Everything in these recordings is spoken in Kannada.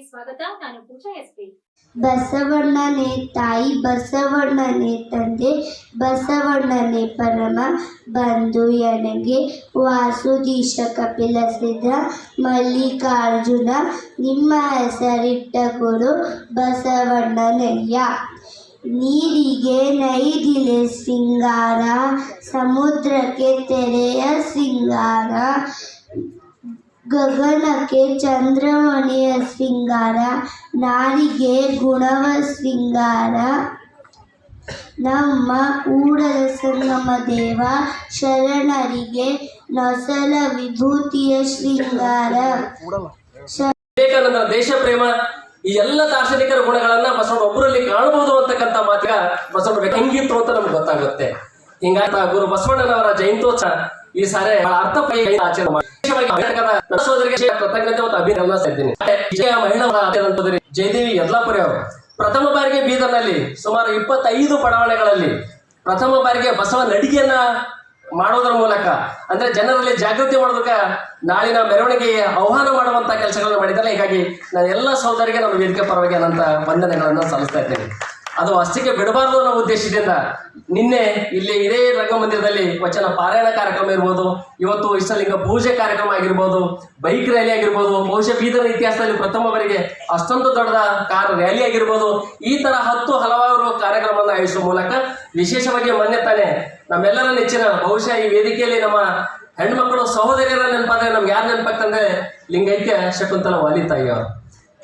ಸ್ವಾಗತ. ಬಸವಣ್ಣನೇ ತಾಯಿ, ಬಸವಣ್ಣನೇ ತಂದೆ, ಬಸವಣ್ಣನೇ ಪರಮ, ಬಂಧು ಎನಗೆ ವಾಸುದೀಶ ಕಪಿಲ ಸಿದ್ಧ ಮಲ್ಲಿಕಾರ್ಜುನ, ನಿಮ್ಮ ಹೆಸರಿಟ್ಟ ಗುರು ಬಸವಣ್ಣನಯ್ಯ. ನೀರಿಗೆ ನೈದಿಲೆ ಸಿಂಗಾರ, ಸಮುದ್ರಕ್ಕೆ ತೆರೆಯ ಸಿಂಗಾರ. ಗಗನಕ್ಕೆ ಚಂದ್ರಮಣಿಯ ಶೃಂಗಾರ ನಾರಿಗೆ ಗುಣವ ಶೃಂಗಾರ. ನಮ್ಮ ಕೂಡಲ ಸಂಗಮ ದೇವ ಶರಣರಿಗೆ ನಸಲ ವಿಭೂತಿಯ ಶೃಂಗಾರ. ವಿವೇಕಾನಂದರ ದೇಶ ಪ್ರೇಮ ಈ ಎಲ್ಲ ದಾರ್ಶನಿಕರ ಗುಣಗಳನ್ನ ಬಸವಣ್ಣ ಒಬ್ಬರಲ್ಲಿ ಕಾಣಬಹುದು ಅಂತಕ್ಕಂಥ ಮಾತ್ರ ಬಸವಣ್ಣ ಹೆಂಗಿತ್ತು ಅಂತ ನಮ್ಗೆ ಗೊತ್ತಾಗುತ್ತೆ. ಹಿಂಗಾಗಿ ಗುರು ಬಸವಣ್ಣನವರ ಜಯಂತ್ಯೋತ್ಸವ. ಈ ಸಾರಿ ಅರ್ಥ ಆಚರಣೆ ಕೃತಜ್ಞತೆ ಮತ್ತು ಮಹಿಳಾ ಜಯದೇವಿ ಯದ್ಲಾಪುರಿ ಅವರು. ಪ್ರಥಮ ಬಾರಿಗೆ ಬೀದರ್ನಲ್ಲಿ ಸುಮಾರು ಇಪ್ಪತ್ತೈದು ಬಡಾವಣೆಗಳಲ್ಲಿ ಪ್ರಥಮ ಬಾರಿಗೆ ಬಸವ ನಡಿಗೆಯನ್ನ ಮಾಡೋದ್ರ ಮೂಲಕ, ಅಂದ್ರೆ ಜನರಲ್ಲಿ ಜಾಗೃತಿ ಮಾಡೋದಕ್ಕೆ ನಾಳಿನ ಮೆರವಣಿಗೆಗೆ ಆಹ್ವಾನ ಮಾಡುವಂತ ಕೆಲಸಗಳನ್ನು ಮಾಡಿದ್ದಾರೆ. ಹೀಗಾಗಿ ನಾನು ಎಲ್ಲ ಸಹೋದರಿಗೆ ನಮ್ಮ ವೇದಿಕೆ ಪರವಾಗಿ ಅನಂತ ವಂದನೆಗಳನ್ನು ಸಲ್ಲಿಸ್ತಾ ಇದ್ದೇನೆ. ಅದು ಅಷ್ಟಕ್ಕೆ ಬಿಡಬಾರ್ದು ಅನ್ನೋ ಉದ್ದೇಶದಿಂದ ನಿನ್ನೆ ಇಲ್ಲಿ ಇದೇ ರಂಗಮಂದಿರದಲ್ಲಿ ವಚನ ಪಾರಾಯಣ ಕಾರ್ಯಕ್ರಮ ಇರ್ಬೋದು, ಇವತ್ತು ಇಷ್ಟಲಿಂಗ ಪೂಜೆ ಕಾರ್ಯಕ್ರಮ ಆಗಿರ್ಬೋದು, ಬೈಕ್ ರ್ಯಾಲಿ ಆಗಿರ್ಬೋದು, ಬಹುಶಃ ಬೀದರ ಇತಿಹಾಸದಲ್ಲಿ ಪ್ರಥಮ ಬಾರಿಗೆ ಅಷ್ಟೊಂದು ದೊಡ್ಡದ ಕಾರ್ ರ್ಯಾಲಿ ಆಗಿರ್ಬೋದು, ಈ ತರ ಹತ್ತು ಹಲವಾರು ಕಾರ್ಯಕ್ರಮವನ್ನು ಆಯೋಜಿಸುವ ಮೂಲಕ ವಿಶೇಷವಾಗಿ ಮೊನ್ನೆ ತಾನೆ ನಮ್ಮೆಲ್ಲರ ನೆಚ್ಚಿನ, ಬಹುಶಃ ಈ ವೇದಿಕೆಯಲ್ಲಿ ನಮ್ಮ ಹೆಣ್ಮಕ್ಳು ಸಹೋದರಿಯರ ನೆನಪಾದ್ರೆ ನಮ್ಗೆ ಯಾರು ನೆನಪಾಗ್ತಂದ್ರೆ ಲಿಂಗೈಕ್ಯ ಶಕುಂತಲ ವಾಲಿ ಅವರು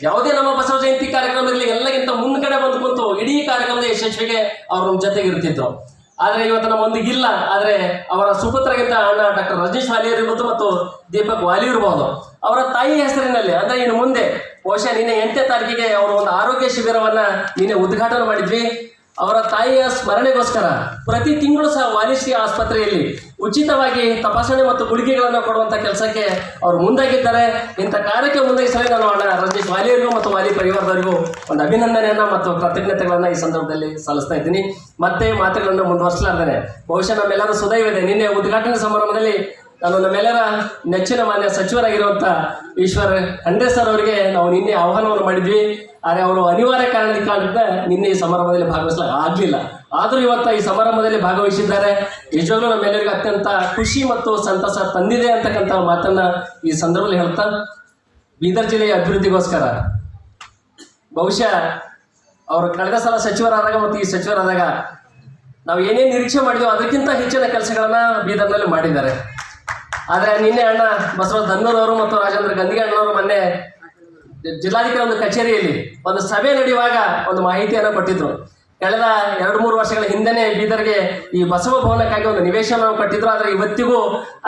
ಯಾವುದೇ ನಮ್ಮ ಬಸವ ಜಯಂತಿ ಕಾರ್ಯಕ್ರಮ ಇರಲಿ ಎಲ್ಲಕ್ಕಿಂತ ಮುಂದ್ಗಡೆ ಬಂದು ಕುಂತು ಇಡೀ ಕಾರ್ಯಕ್ರಮದ ಯಶಸ್ವಿಗೆ ಅವ್ರ ನಮ್ಮ ಜೊತೆಗೆ ಇರ್ತಿದ್ರು. ಆದ್ರೆ ಇವತ್ತು ನಮ್ಮ ಒಂದಿಗೆ ಇಲ್ಲ. ಆದ್ರೆ ಅವರ ಸುಪುತ್ರಗಿಂತ ಅಣ್ಣ ಡಾಕ್ಟರ್ ರಜನೀಶ್ ವಾಲಿ ಇರ್ಬೋದು ಮತ್ತು ದೀಪಕ್ ವಾಲಿ ಇರ್ಬೋದು. ಅವರ ತಾಯಿ ಹೆಸರಿನಲ್ಲಿ, ಅಂದ್ರೆ ಇನ್ನು ಮುಂದೆ, ಬಹುಶಃ ನಿನ್ನೆ ಎಂಟನೇ ತಾರೀಕಿಗೆ ಅವರು ಒಂದು ಆರೋಗ್ಯ ಶಿಬಿರವನ್ನ ನಿನ್ನೆ ಉದ್ಘಾಟನೆ ಮಾಡಿದ್ವಿ. ಅವರ ತಾಯಿಯ ಸ್ಮರಣೆಗೋಸ್ಕರ ಪ್ರತಿ ತಿಂಗಳು ಸಹ ವಾಲಿಸಿ ಆಸ್ಪತ್ರೆಯಲ್ಲಿ ಉಚಿತವಾಗಿ ತಪಾಸಣೆ ಮತ್ತು ಗುಳಿಗೆಗಳನ್ನು ಕೊಡುವಂಥ ಕೆಲಸಕ್ಕೆ ಅವರು ಮುಂದಾಗಿದ್ದಾರೆ. ಇಂಥ ಕಾರ್ಯಕ್ಕೆ ಮುಂದಾಗಿಸಲೇ ನಾನು ಅಣ್ಣ ರಂಜಿತ್ ವಾಲಿಯರಿಗೂ ಮತ್ತು ವಾಲಿ ಪರಿವಾರದವರಿಗೂ ಒಂದು ಅಭಿನಂದನೆಯನ್ನು ಮತ್ತು ಕೃತಜ್ಞತೆಗಳನ್ನು ಈ ಸಂದರ್ಭದಲ್ಲಿ ಸಲ್ಲಿಸ್ತಾ ಇದ್ದೀನಿ. ಮತ್ತೆ ಮಾತುಗಳನ್ನು ಮುಂದುವರಿಸಲಾರ್ದೇನೆ ಬಹುಶಃ ನಮ್ಮೆಲ್ಲರೂ ಸುದೈವಿದೆ ನಿನ್ನೆ ಉದ್ಘಾಟನಾ ಸಮಾರಂಭದಲ್ಲಿ ನಾನು ನಮ್ಮೆಲ್ಲರ ನೆಚ್ಚಿನ ಮಾನ್ಯ ಸಚಿವರಾಗಿರುವಂತ ಈಶ್ವರ್ ಖಂಡ್ರೆ ಸರ್ ಅವರಿಗೆ ನಾವು ನಿನ್ನೆ ಆಹ್ವಾನವನ್ನು ಮಾಡಿದ್ವಿ. ಆದರೆ ಅವರು ಅನಿವಾರ್ಯ ಕಾರಣದ ಕಾರಣದಿಂದ ನಿನ್ನೆ ಈ ಸಮಾರಂಭದಲ್ಲಿ ಭಾಗವಹಿಸಲು ಆಗಲಿಲ್ಲ. ಆದರೂ ಇವತ್ತು ಈ ಸಮಾರಂಭದಲ್ಲಿ ಭಾಗವಹಿಸಿದ್ದಾರೆ. ನಿಜವಾಗ್ಲೂ ನಮ್ಮೆಲ್ಲರಿಗೂ ಅತ್ಯಂತ ಖುಷಿ ಮತ್ತು ಸಂತಸ ತಂದಿದೆ ಅಂತಕ್ಕಂಥ ಮಾತನ್ನ ಈ ಸಂದರ್ಭದಲ್ಲಿ ಹೇಳ್ತಾ ಬೀದರ್ ಜಿಲ್ಲೆಯ ಅಭಿವೃದ್ಧಿಗೋಸ್ಕರ. ಬಹುಶಃ ಅವರು ಕಳೆದ ಸಲ ಸಚಿವರಾದಾಗ ಮತ್ತು ಈ ಸಚಿವರಾದಾಗ ನಾವು ಏನೇನು ನಿರೀಕ್ಷೆ ಮಾಡಿದ್ವೋ ಅದಕ್ಕಿಂತ ಹೆಚ್ಚಿನ ಕೆಲಸಗಳನ್ನ ಬೀದರ್ನಲ್ಲಿ ಮಾಡಿದ್ದಾರೆ. ಆದರೆ ನಿನ್ನೆ ಅಣ್ಣ ಬಸವ ಧನ್ನೂರವರು ಮತ್ತು ರಾಜೇಂದ್ರ ಗಂದಿಗೆ ಅಣ್ಣವರು ಮೊನ್ನೆ ಜಿಲ್ಲಾಧಿಕಾರಿ ಒಂದು ಕಚೇರಿಯಲ್ಲಿ ಒಂದು ಸಭೆ ನಡೆಯುವಾಗ ಒಂದು ಮಾಹಿತಿಯನ್ನು ಕೊಟ್ಟಿದ್ರು. ಕಳೆದ ಎರಡು ಮೂರು ವರ್ಷಗಳ ಹಿಂದೆನೆ ಬೀದರ್ಗೆ ಈ ಬಸವ ಭವನಕ್ಕಾಗಿ ಒಂದು ನಿವೇಶನ ಕಟ್ಟಿದ್ರು. ಆದರೆ ಇವತ್ತಿಗೂ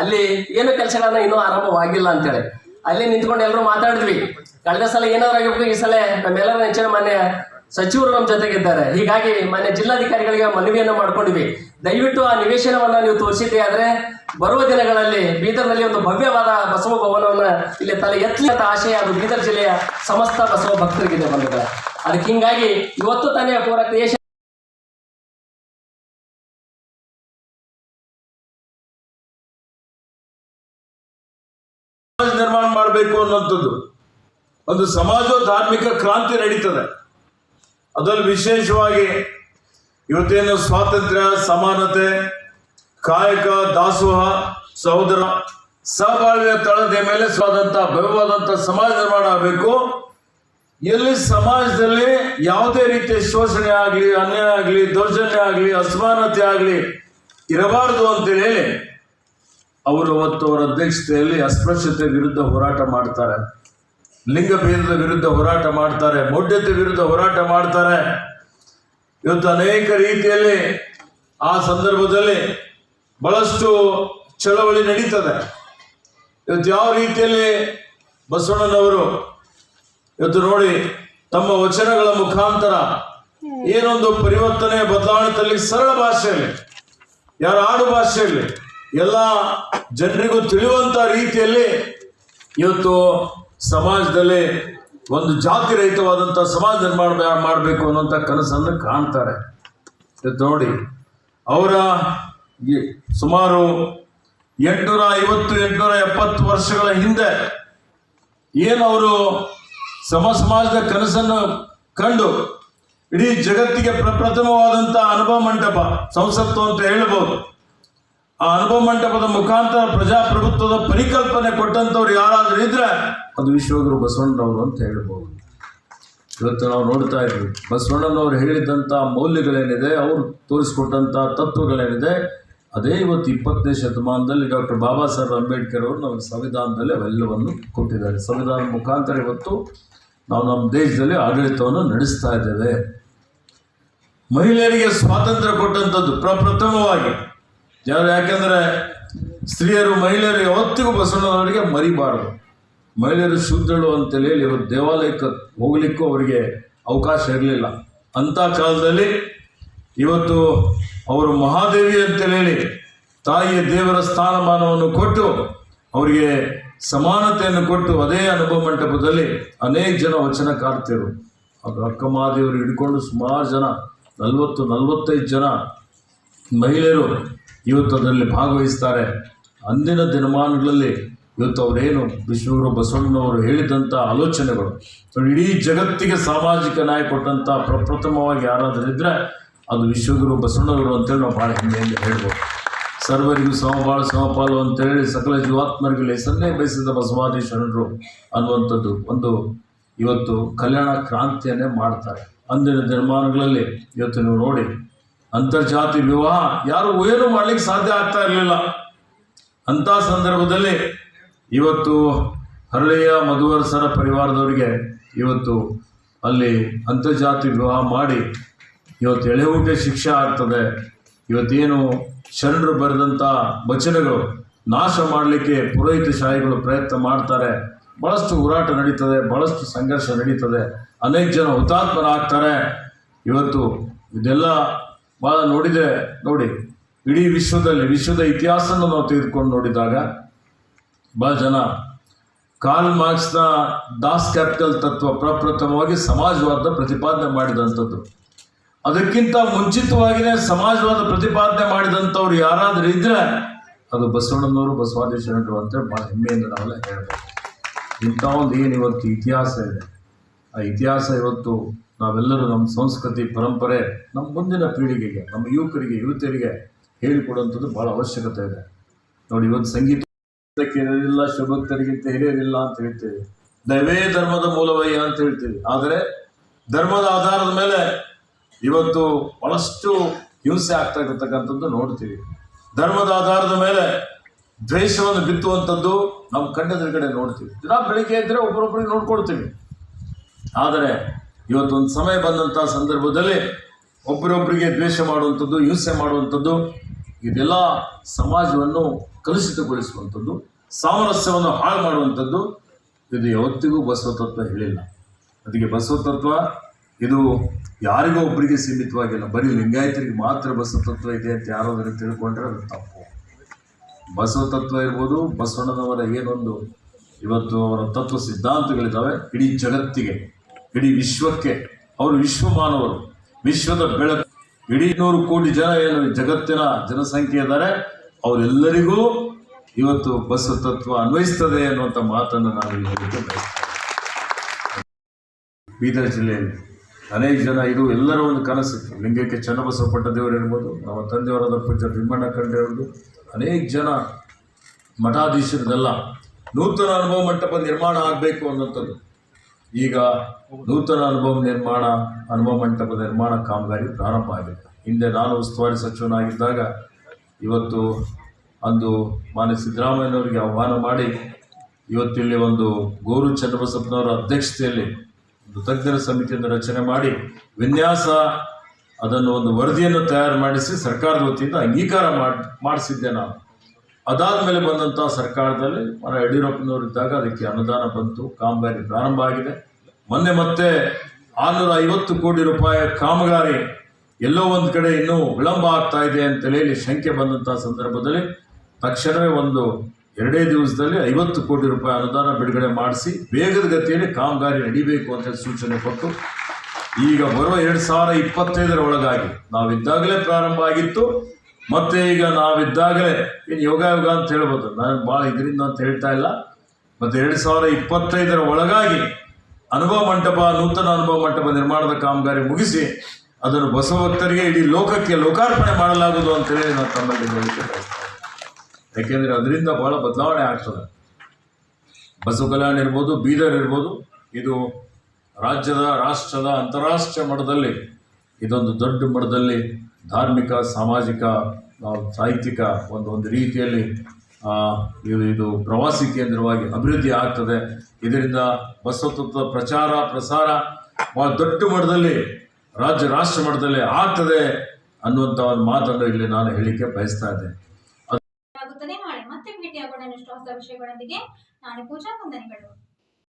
ಅಲ್ಲಿ ಏನು ಕೆಲಸಗಳನ್ನ ಇನ್ನೂ ಆರಂಭವಾಗಿಲ್ಲ ಅಂತೇಳಿ. ಅಲ್ಲಿ ನಿಂತ್ಕೊಂಡು ಎಲ್ಲರೂ ಮಾತಾಡಿದ್ವಿ. ಕಳೆದ ಸಲ ಏನಾದ್ರು ಆಗಿರ್ಬೇಕು, ಈ ಸಲ ನಮ್ಮೆಲ್ಲರ ನೆಚ್ಚಿನ ಮಾನ್ಯ ಸಚಿವರು ನಮ್ಮ ಜೊತೆಗಿದ್ದಾರೆ. ಹೀಗಾಗಿ ಮಾನ್ಯ ಜಿಲ್ಲಾಧಿಕಾರಿಗಳಿಗೆ ಮನವಿಯನ್ನು ಮಾಡ್ಕೊಂಡಿವಿ. ದಯವಿಟ್ಟು ಆ ನಿವೇಶನವನ್ನ ನೀವು ತೋರಿಸಿದ್ದೆ ಆದ್ರೆ ಬರುವ ದಿನಗಳಲ್ಲಿ ಬೀದರ್ನಲ್ಲಿ ಒಂದು ಭವ್ಯವಾದ ಬಸವ ಭವನವನ್ನ ಇಲ್ಲಿ ತಲೆ ಎತ್ತಲಿ ಅಂತ ಆಶಯ ಅದು ಬೀದರ್ ಜಿಲ್ಲೆಯ ಸಮಸ್ತ ಬಸವ ಭಕ್ತರಿಗಿದೆ ಬಂದಿದೆ ಅದಕ್ಕೆ ಹಿಂಗಾಗಿ ಇವತ್ತು ತಾನೇ ಪೂರ ಕ್ರಿಯೇಷನ್ ನಿರ್ಮಾಣ ಮಾಡಬೇಕು ಅನ್ನುವಂಥದ್ದು. ಒಂದು ಸಮಾಜ ಧಾರ್ಮಿಕ ಕ್ರಾಂತಿ ನಡೀತದೆ. ಅದರಲ್ಲಿ ವಿಶೇಷವಾಗಿ ಇವತ್ತೇನು ಸ್ವಾತಂತ್ರ್ಯ, ಸಮಾನತೆ, ಕಾಯಕ, ದಾಸೋಹ, ಸಹೋದರ ಸಹಬಾಳ್ವೆಯ ತಳದ ಮೇಲೆ ಸ್ವಾದಂತ ಭವ್ಯವಾದಂಥ ಸಮಾಜ ನಿರ್ಮಾಣ ಆಗಬೇಕು. ಎಲ್ಲಿ ಸಮಾಜದಲ್ಲಿ ಯಾವುದೇ ರೀತಿಯ ಶೋಷಣೆ ಆಗಲಿ, ಅನ್ಯಾಯ ಆಗಲಿ, ದೌರ್ಜನ್ಯ ಆಗಲಿ, ಅಸಮಾನತೆ ಆಗಲಿ ಇರಬಾರದು ಅಂತೇಳಿ ಅವರು ಅವತ್ತು ಅವರ ಅಧ್ಯಕ್ಷತೆಯಲ್ಲಿ ಅಸ್ಪೃಶ್ಯತೆ ವಿರುದ್ಧ ಹೋರಾಟ ಮಾಡ್ತಾರೆ. ಲಿಂಗಭೇದದ ವಿರುದ್ಧ ಹೋರಾಟ ಮಾಡ್ತಾರೆ, ಮೌಢ್ಯತೆ ವಿರುದ್ಧ ಹೋರಾಟ ಮಾಡ್ತಾರೆ. ಇವತ್ತು ಅನೇಕ ರೀತಿಯಲ್ಲಿ ಆ ಸಂದರ್ಭದಲ್ಲಿ ಬಹಳಷ್ಟು ಚಳವಳಿ ನಡೀತದೆ. ಇವತ್ತು ಯಾವ ರೀತಿಯಲ್ಲಿ ಬಸವಣ್ಣನವರು ಇವತ್ತು ನೋಡಿ ತಮ್ಮ ವಚನಗಳ ಮುಖಾಂತರ ಏನೊಂದು ಪರಿವರ್ತನೆ ಬದಲಾವಣೆ ತಲ್ಲಿ ಸರಳ ಭಾಷೆಯಲ್ಲಿ, ಯಾರ ಆಡು ಭಾಷೆಯಲ್ಲಿ, ಎಲ್ಲ ಜನರಿಗೂ ತಿಳಿಯುವಂತ ರೀತಿಯಲ್ಲಿ ಇವತ್ತು ಸಮಾಜದಲ್ಲಿ ಒಂದು ಜಾತಿ ರಹಿತವಾದಂಥ ಸಮಾಜ ನಿರ್ಮಾಣ ಮಾಡಬೇಕು ಅನ್ನುವಂಥ ಕನಸನ್ನು ಕಾಣ್ತಾರೆ. ನೋಡಿ, ಅವರ ಸುಮಾರು ಎಂಟುನೂರ ಐವತ್ತು, ಎಂಟುನೂರ ಎಪ್ಪತ್ತು ವರ್ಷಗಳ ಹಿಂದೆ ಏನು ಅವರು ಸಮ ಸಮಾಜದ ಕನಸನ್ನು ಕಂಡು ಇಡೀ ಜಗತ್ತಿಗೆ ಪ್ರಪ್ರಥಮವಾದಂಥ ಅನುಭವ ಮಂಟಪ, ಸಂಸತ್ತು ಅಂತ ಹೇಳ್ಬೋದು. ಆ ಅನುಭವ ಮಂಟಪದ ಮುಖಾಂತರ ಪ್ರಜಾಪ್ರಭುತ್ವದ ಪರಿಕಲ್ಪನೆ ಕೊಟ್ಟಂತವ್ರು ಯಾರಾದ್ರೂ ಇದ್ರೆ ಅದು ವಿಶ್ವಗುರು ಬಸವಣ್ಣನವರು ಅಂತ ಹೇಳ್ಬೋದು. ಇವತ್ತು ನಾವು ನೋಡ್ತಾ ಇದ್ವಿ. ಬಸವಣ್ಣನವರು ಹೇಳಿದಂಥ ಮೌಲ್ಯಗಳೇನಿದೆ, ಅವರು ತೋರಿಸ್ಕೊಟ್ಟಂಥ ತತ್ವಗಳೇನಿದೆ, ಅದೇ ಇವತ್ತು ಇಪ್ಪತ್ತನೇ ಶತಮಾನದಲ್ಲಿ ಡಾಕ್ಟರ್ ಬಾಬಾ ಸಾಹೇಬ್ ಅಂಬೇಡ್ಕರ್ ಅವರು ನಮ್ಮ ಸಂವಿಧಾನದಲ್ಲಿ ಅವೆಲ್ಲವನ್ನು ಕೊಟ್ಟಿದ್ದಾರೆ. ಸಂವಿಧಾನ ಮುಖಾಂತರ ಇವತ್ತು ನಾವು ನಮ್ಮ ದೇಶದಲ್ಲಿ ಆಡಳಿತವನ್ನು ನಡೆಸ್ತಾ ಇದ್ದೇವೆ. ಮಹಿಳೆಯರಿಗೆ ಸ್ವಾತಂತ್ರ್ಯ ಕೊಟ್ಟಂಥದ್ದು ಪ್ರಪ್ರಥಮವಾಗಿ ಯಾರು ಯಾಕೆಂದರೆ ಸ್ತ್ರೀಯರು, ಮಹಿಳೆಯರು ಯಾವತ್ತಿಗೂ ಬಸವಣ್ಣನವರಿಗೆ ಮರಿಬಾರದು. ಮಹಿಳೆಯರು ಶುದ್ಧಳು ಅಂತೇಳಿ ಹೇಳಿ ಇವರು ದೇವಾಲಯಕ್ಕೆ ಹೋಗ್ಲಿಕ್ಕೂ ಅವರಿಗೆ ಅವಕಾಶ ಇರಲಿಲ್ಲ. ಅಂಥ ಕಾಲದಲ್ಲಿ ಇವತ್ತು ಅವರು ಮಹಾದೇವಿ ಅಂತೇಳಿ ಹೇಳಿ ತಾಯಿಯ ದೇವರ ಸ್ಥಾನಮಾನವನ್ನು ಕೊಟ್ಟು ಅವರಿಗೆ ಸಮಾನತೆಯನ್ನು ಕೊಟ್ಟು ಅದೇ ಅನುಭವ ಮಂಟಪದಲ್ಲಿ ಅನೇಕ ಜನ ವಚನಕಾರ್ತಿಯರು ಅದು ಅಕ್ಕ ಮಹಾದೇವರು ಹಿಡ್ಕೊಂಡು ಸುಮಾರು ಜನ, ನಲವತ್ತು ನಲವತ್ತೈದು ಜನ ಮಹಿಳೆಯರು ಇವತ್ತು ಅದರಲ್ಲಿ ಭಾಗವಹಿಸ್ತಾರೆ. ಅಂದಿನ ದಿನಮಾನಗಳಲ್ಲಿ ಇವತ್ತು ಅವರೇನು ವಿಶ್ವಗುರು ಬಸವಣ್ಣನವರು ಹೇಳಿದಂಥ ಆಲೋಚನೆಗಳು. ಇಡೀ ಜಗತ್ತಿಗೆ ಸಾಮಾಜಿಕ ನ್ಯಾಯ ಕೊಟ್ಟಂಥ ಪ್ರಪ್ರಥಮವಾಗಿ ಯಾರಾದರೂ ಇದ್ದರೆ ಅದು ವಿಶ್ವಗುರು ಬಸವಣ್ಣನವರು ಅಂತೇಳಿ ನಾವು ಭಾಳ ಹೆಮ್ಮೆಯಿಂದ ಹೇಳ್ಬೋದು. ಸರ್ವರಿಗೂ ಸಮಬಾಳ ಸಮಪಾಲು ಅಂತೇಳಿ ಸಕಲ ಜೀವಾತ್ಮರಿಗೆ ಹೆಸರನ್ನೇ ಬಯಸಿದ ಬಸವಾದಿ ಅನ್ನುವಂಥದ್ದು ಒಂದು ಇವತ್ತು ಕಲ್ಯಾಣ ಕ್ರಾಂತಿಯನ್ನೇ ಮಾಡ್ತಾರೆ. ಅಂದಿನ ದಿನಮಾನಗಳಲ್ಲಿ ಇವತ್ತು ನೀವು ನೋಡಿ ಅಂತರ್ಜಾತಿ ವಿವಾಹ ಯಾರು ಏನು ಮಾಡ್ಲಿಕ್ಕೆ ಸಾಧ್ಯ ಆಗ್ತಾ ಇರಲಿಲ್ಲ. ಅಂಥ ಸಂದರ್ಭದಲ್ಲಿ ಇವತ್ತು ಹರಳೆಯ ಮಧುವರಸರ ಪರಿವಾರದವರಿಗೆ ಇವತ್ತು ಅಲ್ಲಿ ಅಂತರ್ಜಾತಿ ವಿವಾಹ ಮಾಡಿ ಇವತ್ತು ಎಳೆಹುಟ್ಟೆ ಶಿಕ್ಷೆ ಆಗ್ತದೆ. ಇವತ್ತೇನು ಶರಣರು ಬರೆದಂಥ ವಚನಗಳು ನಾಶ ಮಾಡಲಿಕ್ಕೆ ಪುರೋಹಿತ ಶಾಹಿಗಳು ಪ್ರಯತ್ನ ಮಾಡ್ತಾರೆ. ಭಾಳಷ್ಟು ಹೋರಾಟ ನಡೀತದೆ ಭಾಳಷ್ಟು ಸಂಘರ್ಷ ನಡೀತದೆ. ಅನೇಕ ಜನ ಹುತಾತ್ಮರಾಗ್ತಾರೆ. ಇವತ್ತು ಇದೆಲ್ಲ ಭಾಳ ನೋಡಿದರೆ ನೋಡಿ, ಇಡೀ ವಿಶ್ವದಲ್ಲಿ, ವಿಶ್ವದ ಇತಿಹಾಸವನ್ನು ನಾವು ತೆಗೆದುಕೊಂಡು ನೋಡಿದಾಗ ಭಾಳ ಜನ ಕಾರ್ಲ್ ಮಾರ್ಕ್ಸ್ನ ದಾಸ್ ಕ್ಯಾಪಿಟಲ್ ತತ್ವ ಪ್ರಪ್ರಥಮವಾಗಿ ಸಮಾಜವಾದ ಪ್ರತಿಪಾದನೆ ಮಾಡಿದಂಥದ್ದು. ಅದಕ್ಕಿಂತ ಮುಂಚಿತವಾಗಿಯೇ ಸಮಾಜವಾದ ಪ್ರತಿಪಾದನೆ ಮಾಡಿದಂಥವ್ರು ಯಾರಾದರೂ ಇದ್ದರೆ ಅದು ಬಸವಣ್ಣನವರು ಬಸವಾದಿ ಶರಣರು ಅಂತ ಭಾಳ ಹೆಮ್ಮೆಯಿಂದ ನಾವೆಲ್ಲ ಹೇಳ್ಬೋದು. ಇಂಥ ಒಂದು ಏನು ಇವತ್ತು ಇತಿಹಾಸ ಇದೆ. ಆ ಇತಿಹಾಸ ಇವತ್ತು ನಾವೆಲ್ಲರೂ ನಮ್ಮ ಸಂಸ್ಕೃತಿ ಪರಂಪರೆ ನಮ್ಮ ಮುಂದಿನ ಪೀಳಿಗೆಗೆ, ನಮ್ಮ ಯುವಕರಿಗೆ, ಯುವತಿಯರಿಗೆ ಹೇಳಿಕೊಡುವಂಥದ್ದು ಭಾಳ ಅವಶ್ಯಕತೆ ಇದೆ. ನೋಡಿ, ಇವತ್ತು ಸಂಗೀತ ಹಿರಿಯರಿಲ್ಲ ಶಿವಭಕ್ತರಿಗಿಂತ ಹಿರಿಯರಿಲ್ಲ ಅಂತ ಹೇಳ್ತೀವಿ. ದೈವೇ ಧರ್ಮದ ಮೂಲವಯ್ಯ ಅಂತ ಹೇಳ್ತೀವಿ. ಆದರೆ ಧರ್ಮದ ಆಧಾರದ ಮೇಲೆ ಇವತ್ತು ಬಹಳಷ್ಟು ಹಿಂಸೆ ಆಗ್ತಾ ಇರತಕ್ಕಂಥದ್ದು ನೋಡ್ತೀವಿ. ಧರ್ಮದ ಆಧಾರದ ಮೇಲೆ ದ್ವೇಷವನ್ನು ಬಿತ್ತುವಂಥದ್ದು ನಮ್ಮ ಕಣ್ಣೆದುರುಗಡೆ ನೋಡ್ತೀವಿ. ದಿನ ಬೆಳಿಗ್ಗೆ ಇದ್ದರೆ ಒಬ್ಬರೊಬ್ಬರಿಗೆ ನೋಡ್ಕೊಳ್ತೀವಿ. ಆದರೆ ಇವತ್ತೊಂದು ಸಮಯ ಬಂದಂಥ ಸಂದರ್ಭದಲ್ಲಿ ಒಬ್ಬರೊಬ್ಬರಿಗೆ ದ್ವೇಷ ಮಾಡುವಂಥದ್ದು, ಹಿಂಸೆ ಮಾಡುವಂಥದ್ದು, ಇದೆಲ್ಲ ಸಮಾಜವನ್ನು ಕಲುಷಿತಗೊಳಿಸುವಂಥದ್ದು, ಸಾಮರಸ್ಯವನ್ನು ಹಾಳು ಮಾಡುವಂಥದ್ದು, ಇದು ಯಾವತ್ತಿಗೂ ಬಸವ ತತ್ವ ಹೇಳಿಲ್ಲ. ಅದಕ್ಕೆ ಬಸವ ತತ್ವ ಇದು ಯಾರಿಗೋ ಒಬ್ಬರಿಗೆ ಸೀಮಿತವಾಗಿಲ್ಲ. ಬರೀ ಲಿಂಗಾಯತರಿಗೆ ಮಾತ್ರ ಬಸವ ತತ್ವ ಇದೆ ಅಂತ ಯಾರಾದರೂ ತಿಳ್ಕೊಂಡ್ರೆ ಅದು ತಪ್ಪು. ಬಸವ ತತ್ವ ಇರ್ಬೋದು, ಬಸವಣ್ಣನವರ ಏನೊಂದು ಇವತ್ತು ಅವರ ತತ್ವ ಸಿದ್ಧಾಂತಗಳಿದ್ದಾವೆ ಇಡೀ ಜಗತ್ತಿಗೆ. ಇಡೀ ವಿಶ್ವಕ್ಕೆ, ಅವರು ವಿಶ್ವ ಮಾನವರು ವಿಶ್ವದ ಬೆಳಕು. ಇಡೀ ನೂರು ಕೋಟಿ ಜನ ಏನು ಜಗತ್ತಿನ ಜನಸಂಖ್ಯೆ ಇದ್ದಾರೆ, ಅವರೆಲ್ಲರಿಗೂ ಇವತ್ತು ಬಸವ ತತ್ವ ಅನ್ವಯಿಸ್ತದೆ ಅನ್ನುವಂಥ ಮಾತನ್ನು ನಾನು ಹೇಳಿದ್ದು ಬೀದರ್ ಜಿಲ್ಲೆಯಲ್ಲಿ ಅನೇಕ ಜನ ಇದು ಎಲ್ಲರ ಒಂದು ಕನಸಿತ್ತು ಲಿಂಗಕ್ಕೆ ಚನ್ನಬಸವ ಪಟ್ಟದೇವರು ಇರ್ಬೋದು ನಮ್ಮ ತಂದೆಯವರಾದ ಪೂಜ ಭೀಮಣ್ಣ ಕಂಡಿರೋದು ಅನೇಕ ಜನ ಮಠಾಧೀಶರದೆಲ್ಲ ನೂತನ ಅನುಭವ ಮಂಟಪ ನಿರ್ಮಾಣ ಆಗಬೇಕು ಅನ್ನೋಂಥದ್ದು ಈಗ ನೂತನ ಅನುಭವ ನಿರ್ಮಾಣ, ಅನುಭವ ಮಂಟಪ ನಿರ್ಮಾಣ ಕಾಮಗಾರಿ ಪ್ರಾರಂಭ ಆಗಿದೆ ಹಿಂದೆ ನಾನು ಉಸ್ತುವಾರಿ ಸಚಿವನಾಗಿದ್ದಾಗ ಇವತ್ತು ಅಂದು ಮಾನ್ಯ ಸಿದ್ದರಾಮಯ್ಯನವರಿಗೆ ಆಹ್ವಾನ ಮಾಡಿ ಇವತ್ತಿಲ್ಲಿ ಒಂದು ಗೋರು ಚನ್ನಬಸಪ್ಪನವರ ಅಧ್ಯಕ್ಷತೆಯಲ್ಲಿ ಒಂದು ತಜ್ಞರ ಸಮಿತಿಯನ್ನು ರಚನೆ ಮಾಡಿ ವಿನ್ಯಾಸ, ಅದನ್ನು ಒಂದು ವರದಿಯನ್ನು ತಯಾರು ಮಾಡಿಸಿ ಸರ್ಕಾರದ ವತಿಯಿಂದ ಅಂಗೀಕಾರ ಮಾಡಿ, ಮಾಡಿಸಿದ್ದೆ ನಾನು. ಅದಾದ ಮೇಲೆ ಬಂದಂಥ ಸರ್ಕಾರದಲ್ಲಿ ಮರ ಯಡಿಯೂರಪ್ಪನವರಿದ್ದಾಗ ಅದಕ್ಕೆ ಅನುದಾನ ಬಂತು ಕಾಮಗಾರಿ ಪ್ರಾರಂಭ ಆಗಿದೆ. ಮೊನ್ನೆ ಮತ್ತೆ ಆರ್ನೂರ ಐವತ್ತು ಕೋಟಿ ರೂಪಾಯಿ ಕಾಮಗಾರಿ ಎಲ್ಲೋ ಒಂದು ಕಡೆ ಇನ್ನೂ ವಿಳಂಬ ಆಗ್ತಾ ಇದೆ ಅಂತೇಳಿ ಹೇಳಿ ಶಂಕೆ ಬಂದಂಥ ಸಂದರ್ಭದಲ್ಲಿ ತಕ್ಷಣವೇ ಒಂದು ಎರಡೇ ದಿವಸದಲ್ಲಿ ಐವತ್ತು ಕೋಟಿ ರೂಪಾಯಿ ಅನುದಾನ ಬಿಡುಗಡೆ ಮಾಡಿಸಿ ವೇಗದ ಗತಿಯಲ್ಲಿ ಕಾಮಗಾರಿ ನಡಿಬೇಕು ಅಂತ ಸೂಚನೆ ಕೊಟ್ಟು ಈಗ ಬರುವ ಎರಡು ಸಾವಿರ ಇಪ್ಪತ್ತೈದರ ಒಳಗಾಗಿ ನಾವಿದ್ದಾಗಲೇ ಪ್ರಾರಂಭ ಆಗಿತ್ತು. ಮತ್ತೆ ಈಗ ನಾವಿದ್ದಾಗಲೇ ಏನು ಯೋಗ ಯೋಗ ಅಂತ ಹೇಳ್ಬೋದು. ನಾನು ಭಾಳ ಇದರಿಂದ ಅಂತ ಹೇಳ್ತಾ ಇಲ್ಲ. ಮತ್ತೆ ಎರಡು ಸಾವಿರ ಇಪ್ಪತ್ತೈದರ ಒಳಗಾಗಿ ಅನುಭವ ಮಂಟಪ, ನೂತನ ಅನುಭವ ಮಂಟಪ ನಿರ್ಮಾಣದ ಕಾಮಗಾರಿ ಮುಗಿಸಿ ಅದನ್ನು ಬಸವಭಕ್ತರಿಗೆ ಇಡೀ ಲೋಕಕ್ಕೆ ಲೋಕಾರ್ಪಣೆ ಮಾಡಲಾಗುವುದು ಅಂತೇಳಿ ನಾನು ತಮ್ಮಲ್ಲಿ ಯಾಕೆಂದ್ರೆ ಅದರಿಂದ ಬಹಳ ಬದಲಾವಣೆ ಆಗ್ತದೆ. ಬಸವ ಕಲ್ಯಾಣ ಇರ್ಬೋದು, ಬೀದರ್ ಇರ್ಬೋದು, ಇದು ರಾಜ್ಯದ, ರಾಷ್ಟ್ರದ, ಅಂತಾರಾಷ್ಟ್ರೀಯ ಮಟ್ಟದಲ್ಲಿ, ಇದೊಂದು ದೊಡ್ಡ ಮಟ್ಟದಲ್ಲಿ ಧಾರ್ಮಿಕ, ಸಾಮಾಜಿಕ ಸಾಹಿತ್ಯಿಕ ಒಂದು ಒಂದು ರೀತಿಯಲ್ಲಿ ಇದು ಇದು ಪ್ರವಾಸಿ ಕೇಂದ್ರವಾಗಿ ಅಭಿವೃದ್ಧಿ ಆಗ್ತದೆ. ಇದರಿಂದ ಬಸವತತ್ವ ಪ್ರಚಾರ, ಪ್ರಸಾರ ಬಹಳ ದೊಡ್ಡ ಮಟ್ಟದಲ್ಲಿ, ರಾಜ್ಯ, ರಾಷ್ಟ್ರ ಮಟ್ಟದಲ್ಲಿ ಆಗ್ತದೆ ಅನ್ನುವಂಥ ಒಂದು ಮಾತನ್ನು ಇಲ್ಲಿ ನಾನು ಹೇಳಿಕೆ ಬಯಸ್ತಾ ಇದ್ದೇನೆ. ಮತ್ತೆ ಭೇಟಿಯಾಗೋಣ ವಿಷಯಗಳೊಂದಿಗೆ. ನಾಳೆ ಪೂಜಾ, ವಂದನೆಗಳು.